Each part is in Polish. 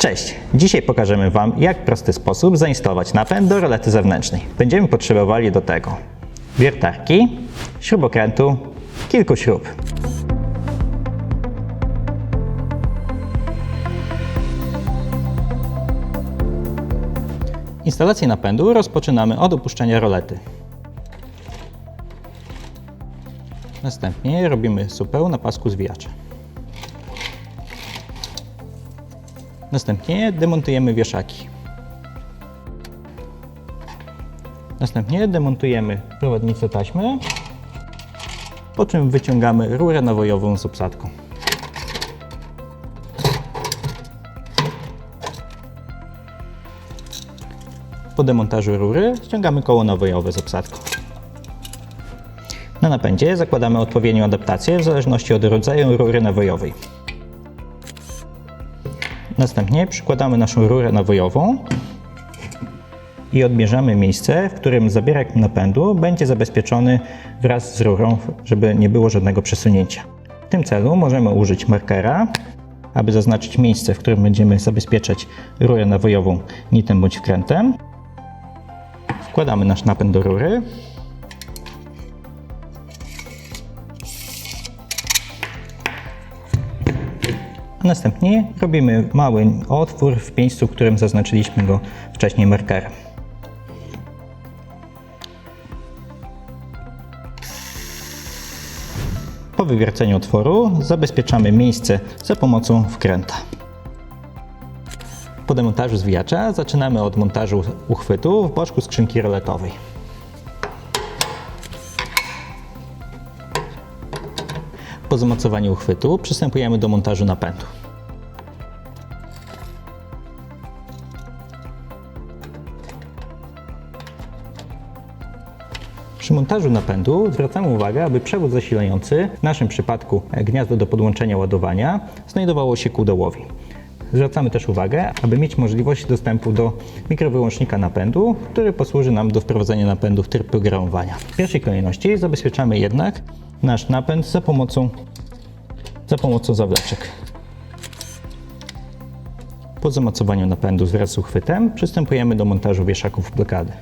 Cześć! Dzisiaj pokażemy Wam, jak w prosty sposób zainstalować napęd do rolety zewnętrznej. Będziemy potrzebowali do tego wiertarki, śrubokrętu, kilku śrub. Instalację napędu rozpoczynamy od opuszczenia rolety. Następnie robimy supeł na pasku zwijacza. Następnie demontujemy wieszaki. Następnie demontujemy prowadnicę taśmy, po czym wyciągamy rurę nawojową z obsadką. Po demontażu rury ściągamy koło nawojowe z obsadką. Na napędzie zakładamy odpowiednią adaptację w zależności od rodzaju rury nawojowej. Następnie przykładamy naszą rurę nawojową i odmierzamy miejsce, w którym zabierak napędu będzie zabezpieczony wraz z rurą, żeby nie było żadnego przesunięcia. W tym celu możemy użyć markera, aby zaznaczyć miejsce, w którym będziemy zabezpieczać rurę nawojową nitem bądź wkrętem. Wkładamy nasz napęd do rury. A następnie robimy mały otwór w miejscu, w którym zaznaczyliśmy go wcześniej markerem. Po wywierceniu otworu zabezpieczamy miejsce za pomocą wkręta. Po demontażu zwijacza zaczynamy od montażu uchwytu w boczku skrzynki roletowej. Po zamocowaniu uchwytu przystępujemy do montażu napędu. Przy montażu napędu zwracamy uwagę, aby przewód zasilający, w naszym przypadku gniazdo do podłączenia ładowania, znajdowało się ku dołowi. Zwracamy też uwagę, aby mieć możliwość dostępu do mikrowyłącznika napędu, który posłuży nam do wprowadzenia napędu w tryb programowania. W pierwszej kolejności zabezpieczamy jednak nasz napęd za pomocą, za pomocą zawleczek. Po zamocowaniu napędu wraz z uchwytem przystępujemy do montażu wieszaków blokady.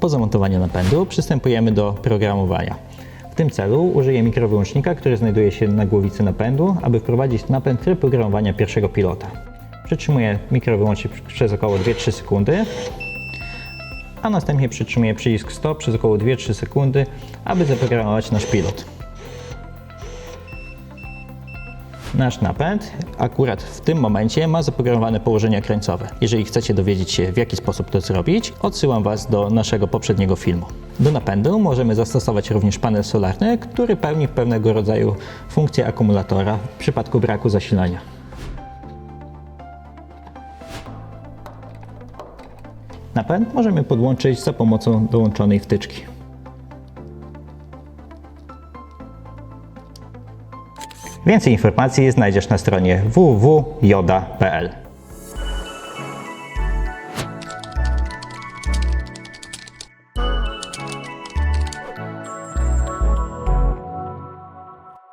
Po zamontowaniu napędu przystępujemy do programowania. W tym celu użyję mikrowyłącznika, który znajduje się na głowicy napędu, aby wprowadzić napęd tryb programowania pierwszego pilota. Przytrzymuję mikrowyłącznik przez około 2-3 sekundy, a następnie przytrzymuję przycisk stop przez około 2-3 sekundy, aby zaprogramować nasz pilot. Nasz napęd akurat w tym momencie ma zaprogramowane położenia krańcowe. Jeżeli chcecie dowiedzieć się, w jaki sposób to zrobić, odsyłam Was do naszego poprzedniego filmu. Do napędu możemy zastosować również panel solarny, który pełni pewnego rodzaju funkcję akumulatora w przypadku braku zasilania. Napęd możemy podłączyć za pomocą dołączonej wtyczki. Więcej informacji znajdziesz na stronie www.joda.pl.